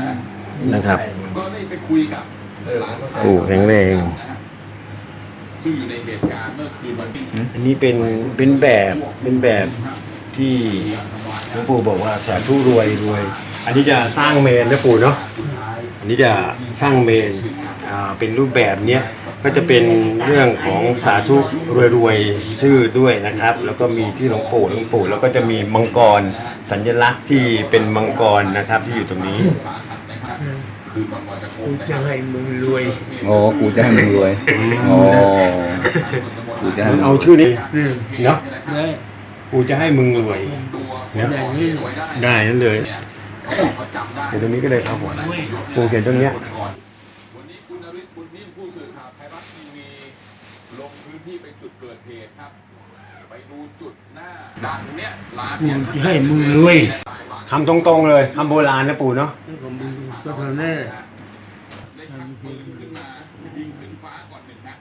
นะนะครับ ก็ได้ไปคุยกับหลานชายโอ้แข็งแรงนะฮะซึ่งอยู่ในเหตุการณ์เมื่อคืนวันที่อันนี้เป็นเป็นแบบเป็นแบบที่หลวงปู่บอกว่าสาธุรวยรวย อันนี้จะสร้างเมนนะปู่เนาะ อันนี้จะสร้างเมนอ่าเป็นรูปแบบเนี้ยก็จะเป็นเรื่องของสาธุรวยรวยชื่อด้วยนะครับ แล้วก็มีที่หลวงปู่หลวงปู่แล้วก็จะมีมังกรสัญลักษณ์ที่เป็นมังกรนะครับที่อยู่ตรงนี้สาหัสนะครับคืนวันลอยกระทงกูนะคจะรับให้มึงรวยโอ้กูจะให้มึงรวยโอ้กูจะให้มึงเอาชื่อนี้อืมเนาะได้กูจะให้มึงรวยตัวเนี่ยอย่างนี้ได้นั่นเลย เขาจำได้เดี๋ยวตรงนี้ก็ได้ครับผมปูเขียนตรงเนี้ยวันนี้คุณนฤทธิ์บุญนิ่มผู้สื่อข่าวไทยรัฐทีวีลงพื้นที่ไปจุดเกิดเหตุครับ ไปดูจุดหน้าดังเนี้ยร้านกูเนี่ยจะให้มึงรวยคำตรงๆเลยคำโบราณนะปู่เนาะแล้วก็มึงก็เท่านั้นได้ชักปืนขึ้นมายิงขึ้นฟ้าก่อนหนึ่งนัด